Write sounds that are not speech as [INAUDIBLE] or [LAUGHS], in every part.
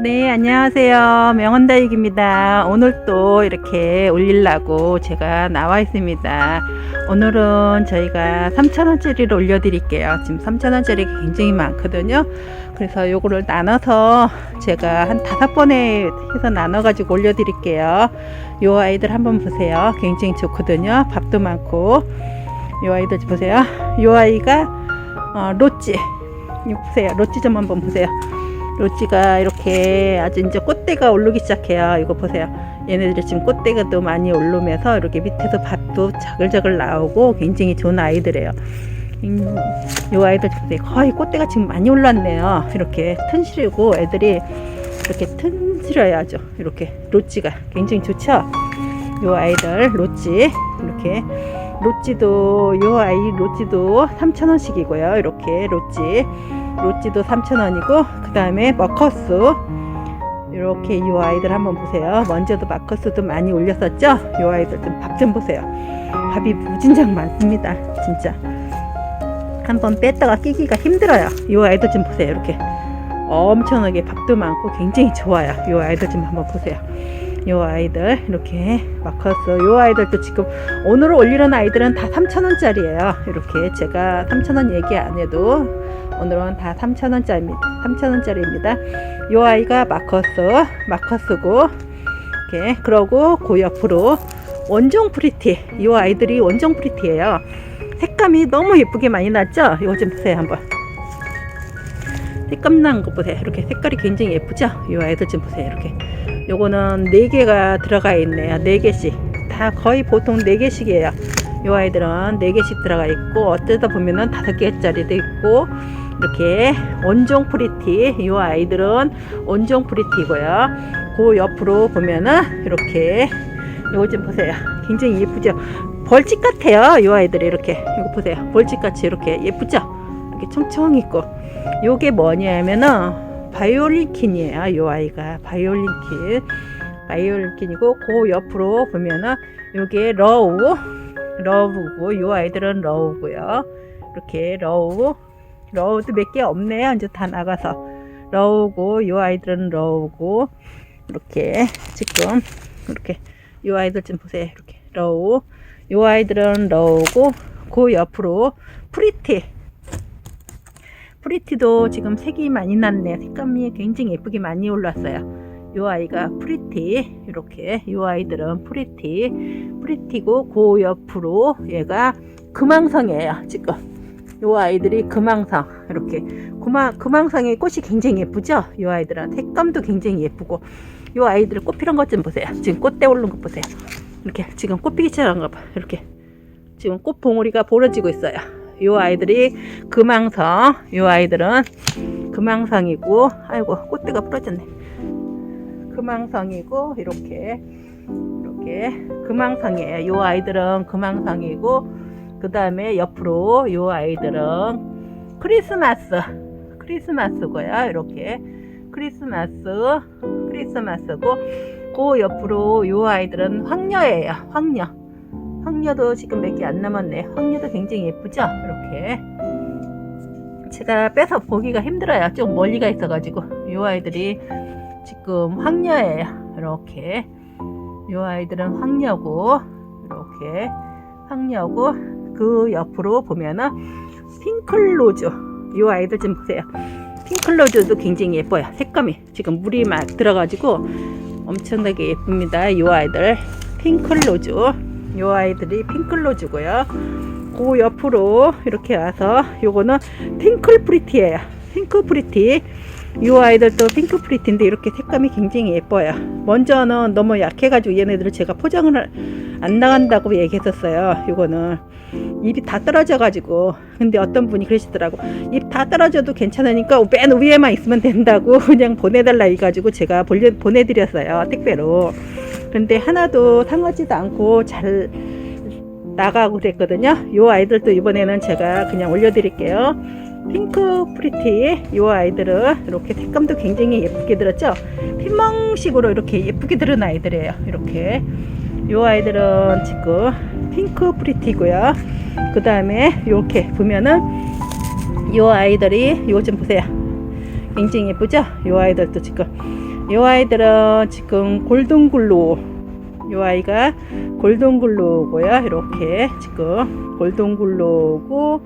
네, 안녕하세요. 명언다육입니다. 오늘 또 이렇게 올리려고 제가 나와 있습니다. 오늘은 저희가 3,000원짜리를 올려드릴게요. 지금 3,000원짜리가 굉장히 많거든요. 그래서 요거를 나눠서 제가 한 다섯 번에 해서 나눠가지고 올려드릴게요. 요 아이들 한번 보세요. 굉장히 좋거든요. 밥도 많고. 요 아이들 보세요. 요 아이가 어, 로찌. 보세요. 로찌 좀 한번 보세요. 로찌가 이렇게 아주 이제 꽃대가 오르기 시작해요. 이거 보세요. 얘네들이 지금 꽃대가 또 많이 오르면서 이렇게 밑에서 밭도 자글자글 나오고 굉장히 좋은 아이들이에요. 음, 요 아이들 보세요. 거의 꽃대가 지금 많이 올랐네요. 이렇게 튼실이고 애들이 이렇게 튼실해요. 아주 이렇게 로찌가 굉장히 좋죠. 요 아이들 로찌 이렇게 로찌도 요 아이 로찌도 3,000원씩이고요. 이렇게 로찌 로찌도 3,000원이고 그 다음에 머커스 이렇게 이 아이들 한번 보세요. 먼저도 마커스도 많이 올렸었죠? 이 아이들 좀밥좀 보세요. 밥이 무진장 많습니다. 진짜 한번 뺐다가 끼기가 힘들어요. 이 아이들 좀 보세요. 이렇게 엄청나게 밥도 많고 굉장히 좋아요. 이 아이들 좀 한번 보세요. 이 아이들 이렇게 마커스 이 아이들도 지금 오늘 올리는 아이들은 다 3,000원짜리예요. 이렇게 제가 3,000원 얘기 안 해도 오늘은 다 3,000원짜리입니다. 3,000원짜리입니다. 요 아이가 마커스, 마커스고, 이렇게, 그러고, 그 옆으로 원종 프리티. 요 아이들이 원종 프리티예요 색감이 너무 예쁘게 많이 났죠? 이거 좀 보세요, 한번. 색감 난 거 보세요. 이렇게 색깔이 굉장히 예쁘죠? 요 아이들 좀 보세요, 이렇게. 요거는 4개가 들어가 있네요. 4개씩. 다 거의 보통 4개씩이에요. 요 아이들은 4개씩 들어가 있고, 어쩌다 보면은 5개짜리도 있고, 이렇게 원종 프리티 이 아이들은 원종 프리티고요. 그 옆으로 보면은 이렇게 이거 좀 보세요. 굉장히 예쁘죠? 벌집 같아요. 이 아이들이 이렇게 이거 보세요. 벌집 같이 이렇게 예쁘죠? 이렇게 청청 있고. 요게 뭐냐면은 바이올린킨이에요 이 아이가. 바이올린킨. 바이올린킨이고 그 옆으로 보면은 요게 러우 러우고 이 아이들은 러우고요. 이렇게 러우 러우도 몇 개 없네요. 이제 다 나가서 러우고 이 아이들은 러우고 이렇게 지금 이렇게 이 아이들 좀 보세요. 이렇게 러우 이 아이들은 러우고 그 옆으로 프리티 프리티도 지금 색이 많이 났네요. 색감이 굉장히 예쁘게 많이 올랐어요. 이 아이가 프리티 이렇게 이 아이들은 프리티 프리티고 그 옆으로 얘가 금왕성이에요. 지금 요 아이들이 금왕성 이렇게. 금왕, 금왕성의 꽃이 굉장히 예쁘죠? 요 아이들은 색감도 굉장히 예쁘고. 요 아이들 꽃 피는 것 좀 보세요. 지금 꽃대 오른 것 보세요. 이렇게 지금 꽃 피기 시작한 거봐. 이렇게. 지금 꽃 봉우리가 벌어지고 있어요. 요 아이들이 금왕성 요 아이들은 금왕성이고 아이고 꽃대가 부러졌네. 금왕성이고 이렇게. 이렇게. 금왕성이에요. 요 아이들은 금왕성이고 그 다음에 옆으로 요 아이들은 크리스마스 크리스마스고요. 이렇게 크리스마스 크리스마스고 그 옆으로 요 아이들은 황녀예요. 황녀. 황녀도 지금 몇 개 안 남았네. 황녀도 굉장히 예쁘죠? 이렇게. 제가 빼서 보기가 힘들어요. 좀 멀리가 있어 가지고. 요 아이들이 지금 황녀예요. 이렇게. 요 아이들은 황녀고 이렇게. 황녀고 그 옆으로 보면은 핑클로즈. 이 아이들 좀 보세요. 핑클로즈도 굉장히 예뻐요. 색감이 지금 물이 막 들어가지고 엄청나게 예쁩니다. 이 아이들 핑클로즈. 이 아이들이 핑클로즈고요. 그 옆으로 이렇게 와서 요거는 핑클 프리티예요. 핑크 프리티. 이 아이들도 핑크 프리티인데 이렇게 색감이 굉장히 예뻐요. 먼저는 너무 약해가지고 얘네들을 제가 포장을 안 나간다고 얘기했었어요. 이거는 입이 다 떨어져가지고. 근데 어떤 분이 그러시더라고. 입 다 떨어져도 괜찮으니까 맨 위에만 있으면 된다고 [LAUGHS] 그냥 보내달라 해가지고 제가 보내드렸어요 택배로. 근데 하나도 상하지도 않고 잘 나가고 그랬거든요. 요 아이들도 이번에는 제가 그냥 올려드릴게요. 핑크 프리티 이 아이들은 이렇게 색감도 굉장히 예쁘게 들었죠? 핀멍식으로 이렇게 예쁘게 들은 아이들이에요 이렇게. 이 아이들은 지금 핑크 프리티고요. 그 다음에 이렇게 보면은 이 아이들이 이거 좀 보세요. 굉장히 예쁘죠? 이 아이들도 지금 이 아이들은 지금 골든글로우 이 아이가 골든글로우고요 이렇게 지금 골든글로우고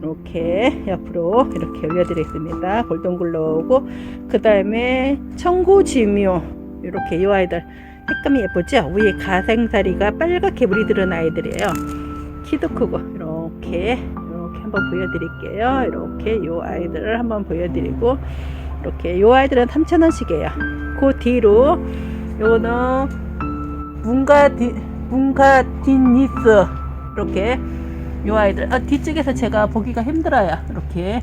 이렇게 옆으로 이렇게 올려드리겠습니다 골든글로우고 그 다음에 청고지묘 이렇게 이 아이들 색감이 예쁘죠? 위에 가생사리가 빨갛게 물이 들은 아이들이에요. 키도 크고 이렇게 이렇게 한번 보여드릴게요. 이렇게 이 아이들을 한번 보여드리고 이렇게 이 아이들은 3,000원씩이에요. 그 뒤로 요거는 문가디 문가디니스. 이렇게 요 아이들 아, 뒤쪽에서 제가 보기가 힘들어요. 이렇게.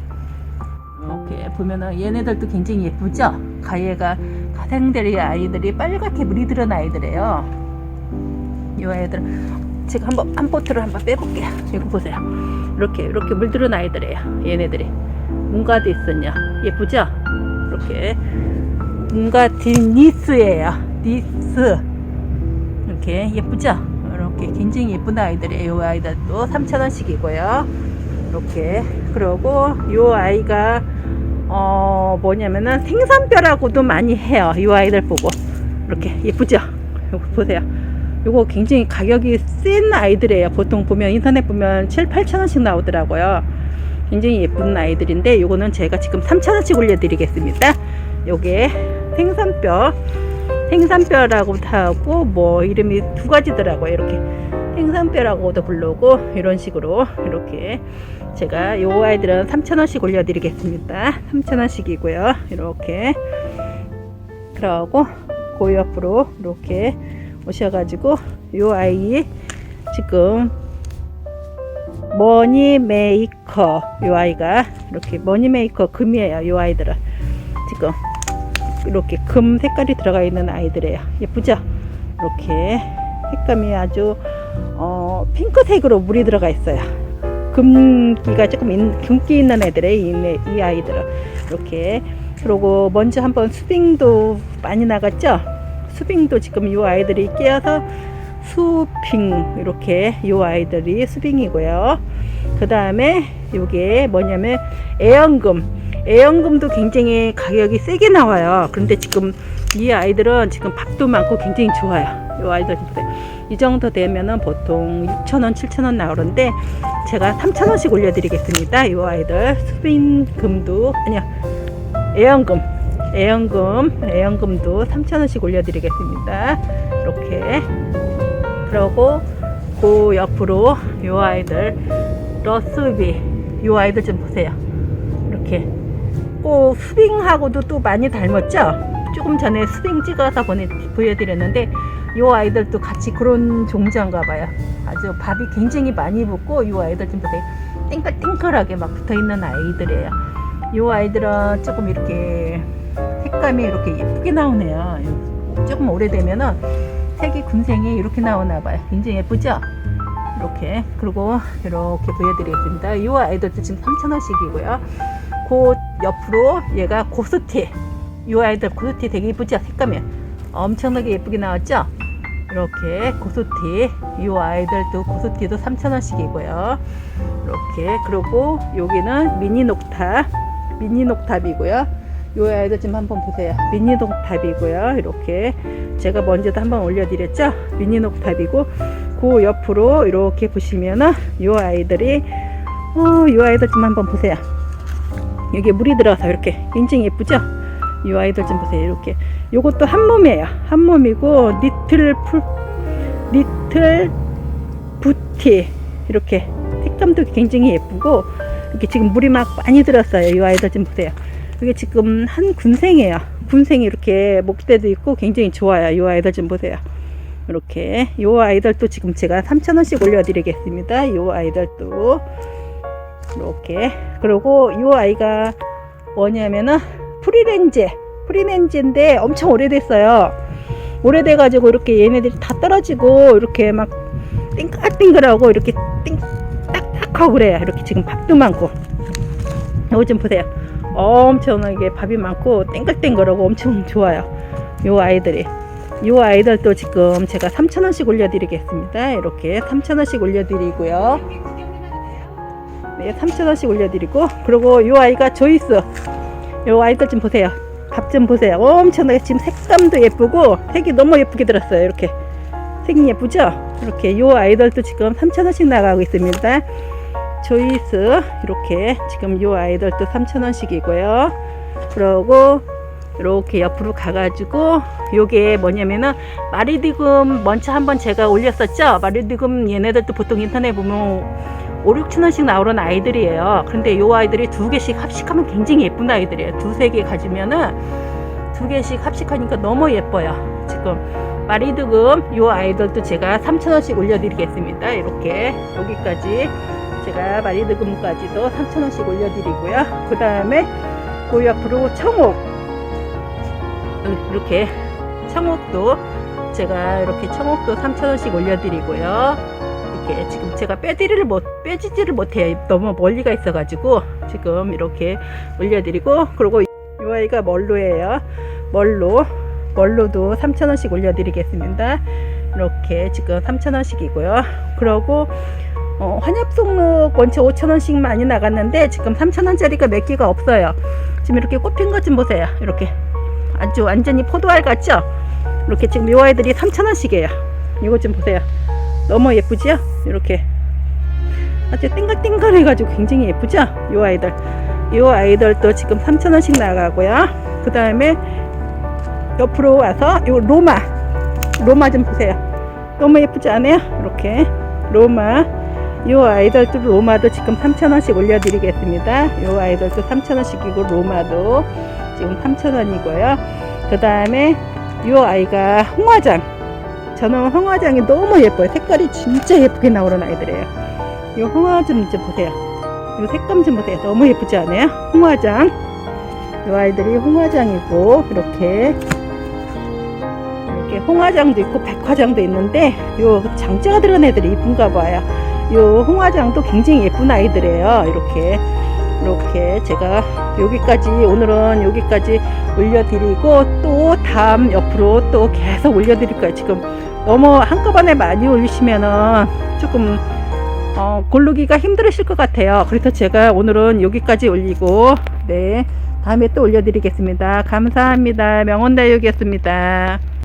이렇게 보면은 얘네들도 굉장히 예쁘죠? 가얘가 가생들이 아이들이 빨갛게 물이 들은 아이들이에요. 요 아이들 제가 한번 한 포트를 한번 빼볼게요. 이거 보세요. 이렇게 이렇게 물 들은 아이들이에요 얘네들이. 문가디스는요 예쁘죠? 이렇게. 문가디니스예요. 니스. 이렇게 예쁘죠? 이렇게 굉장히 예쁜 아이들이에요. 이 아이들도 3,000원씩이고요. 이렇게. 그리고 이 아이가 어 뭐냐면은 생선뼈라고도 많이 해요. 이 아이들 보고 이렇게 예쁘죠? 이거 보세요. 이거 굉장히 가격이 센 아이들이에요. 보통 보면 인터넷 보면 7, 8,000원씩 나오더라고요. 굉장히 예쁜 아이들인데 이거는 제가 지금 3,000원씩 올려드리겠습니다. 요게 생선뼈 생산뼈라고도 하고 뭐 이름이 두 가지더라고요 이렇게 생산뼈라고도 부르고 이런 식으로 이렇게 제가 요 아이들은 3,000원씩 올려드리겠습니다 3,000원씩이고요 이렇게 그러고 그 옆으로 이렇게 오셔가지고 요 아이 지금 머니 메이커 요 아이가 이렇게 머니 메이커 금이에요 요 아이들은 지금 이렇게 금 색깔이 들어가 있는 아이들이에요. 예쁘죠? 이렇게 색감이 아주 어, 핑크색으로 물이 들어가 있어요. 금기가 조금 있, 금기 있는 애들의 이, 이 아이들은 이렇게 그리고 먼저 한번 수빙도 많이 나갔죠? 수빙도 지금 이 아이들이 끼어서 수빙 이렇게 이 아이들이 수빙이고요. 그 다음에 이게 뭐냐면 애연금 애연금도 굉장히 가격이 세게 나와요. 그런데 지금 이 아이들은 지금 밥도 많고 굉장히 좋아요. 이 아이들 이 정도 되면은 보통 6,000원, 7,000원 나오는데 제가 3,000원씩 올려드리겠습니다. 이 아이들 수빈금도 아니야 애연금 애연금 애연금도 3,000원씩 올려드리겠습니다. 이렇게 그러고 그 옆으로 이 아이들 러스비 이 아이들 좀 보세요. 이렇게 꼭 스윙하고도 또 많이 닮았죠? 조금 전에 스윙 찍어서 보내, 보여드렸는데 이 아이들도 같이 그런 종자인가 봐요. 아주 밥이 굉장히 많이 붙고 이 아이들 좀 보세요. 땡글땡글하게 막 붙어 있는 아이들이에요. 이 아이들은 조금 이렇게 색감이 이렇게 예쁘게 나오네요. 조금 오래되면은 색이 군생이 이렇게 나오나 봐요. 굉장히 예쁘죠? 이렇게 그리고 이렇게 보여드리겠습니다. 이 아이들도 지금 3,000원씩이고요. 그 옆으로 얘가 고스티 이 아이들 고스티 되게 예쁘죠? 색감이 엄청나게 예쁘게 나왔죠? 이렇게 고스티 이 아이들도 고스티도 3,000원씩이고요. 이렇게 그리고 여기는 미니 녹탑 미니 녹탑이고요. 이 아이들 지금 한번 보세요. 미니 녹탑이고요. 이렇게 제가 먼저도 한번 올려드렸죠? 미니 녹탑이고 그 옆으로 이렇게 보시면은 이 아이들이 어, 이 아이들 좀 한번 보세요. 여기 물이 들어서 이렇게 굉장히 예쁘죠? 이 아이들 좀 보세요. 이렇게 요것도 한 몸이에요. 한 몸이고 니틀 풀 니틀 부티 이렇게 색감도 굉장히 예쁘고 이렇게 지금 물이 막 많이 들었어요. 이 아이들 좀 보세요. 이게 지금 한 군생이에요. 군생이 이렇게 목대도 있고 굉장히 좋아요. 이 아이들 좀 보세요. 이렇게 이 아이들도 지금 제가 3,000원씩 올려드리겠습니다. 이 아이들도 이렇게 그리고 이 아이가 뭐냐면은 프리렌즈 프리렌즈인데 엄청 오래됐어요. 오래돼 가지고 이렇게 얘네들이 다 떨어지고 이렇게 막 띵글띵글하고 이렇게 띵 딱딱하고 그래요. 이렇게 지금 밥도 많고. 이거 좀 보세요. 엄청나게 밥이 많고 땡글땡글하고 엄청 좋아요. 요 아이들이. 요 아이들도 지금 제가 3,000원씩 올려드리겠습니다. 이렇게 3,000원씩 올려드리고요. 네, 3,000원씩 올려드리고. 그리고 이 아이가 조이스 이 아이들 좀 보세요 밥 좀 보세요. 엄청나게 지금 색감도 예쁘고 색이 너무 예쁘게 들었어요. 이렇게 색이 예쁘죠? 이렇게 요 아이들도 지금 3,000원씩 나가고 있습니다. 조이스 이렇게 지금 요 아이들도 3,000원씩이고요. 그러고 이렇게 옆으로 가가지고 요게 뭐냐면은 마리디금 먼저 한번 제가 올렸었죠. 마리디금 얘네들도 보통 인터넷 보면 5, 6천 원씩 나오는 아이들이에요. 그런데 요 아이들이 두 개씩 합식하면 굉장히 예쁜 아이들이에요. 두세 개 가지면은 두 개씩 합식하니까 너무 예뻐요. 지금 마리드금 요 아이들도 제가 3천 원씩 올려드리겠습니다. 이렇게 여기까지 제가 마리드금까지도 3천 원씩 올려드리고요. 그 다음에 그 옆으로 청옥 이렇게 청옥도 제가 이렇게 청옥도 3천 원씩 올려드리고요. 이렇게 지금 제가 빼지를 못 빼지지를 못해요. 너무 멀리가 있어 가지고 지금 이렇게 올려드리고 그리고 이 아이가 멀로예요. 멀로 멀로도 3천 원씩 올려드리겠습니다. 이렇게 지금 3천 원씩이고요. 그러고 어, 환엽 속록 원체 5천 원씩 많이 나갔는데 지금 3천 원짜리가 몇 개가 없어요. 지금 이렇게 꼽힌 것 좀 보세요. 이렇게 아주 완전히 포도알 같죠? 이렇게 지금 요 아이들이 3천 원씩이에요. 이거 좀 보세요. 너무 예쁘죠? 이렇게 아주 땡글땡글해가지고 굉장히 예쁘죠? 요 아이들. 요 아이들도 지금 3천 원씩 나가고요. 그 다음에 옆으로 와서 요 로마 로마 좀 보세요. 너무 예쁘지 않아요? 이렇게 로마 요 아이들도 로마도 지금 3,000원씩 올려드리겠습니다. 요 아이들도 3,000원씩이고 로마도 지금 3,000원이고요. 그 다음에 요 아이가 홍화장. 저는 홍화장이 너무 예뻐요. 색깔이 진짜 예쁘게 나오는 아이들이에요. 요 홍화장 좀 보세요. 요 색감 좀 보세요. 너무 예쁘지 않아요? 홍화장. 요 아이들이 홍화장이고 이렇게 이렇게 홍화장도 있고 백화장도 있는데 요 장자가 들어간 애들이 이쁜가 봐요. 요 홍화장도 굉장히 예쁜 아이들이에요. 이렇게 이렇게 제가 여기까지 오늘은 여기까지 올려드리고 또 다음 옆으로 또 계속 올려드릴 거예요. 지금 너무 한꺼번에 많이 올리시면은 조금 어, 고르기가 힘들으실 것 같아요. 그래서 제가 오늘은 여기까지 올리고 네 다음에 또 올려드리겠습니다. 감사합니다. 명원다육이었습니다.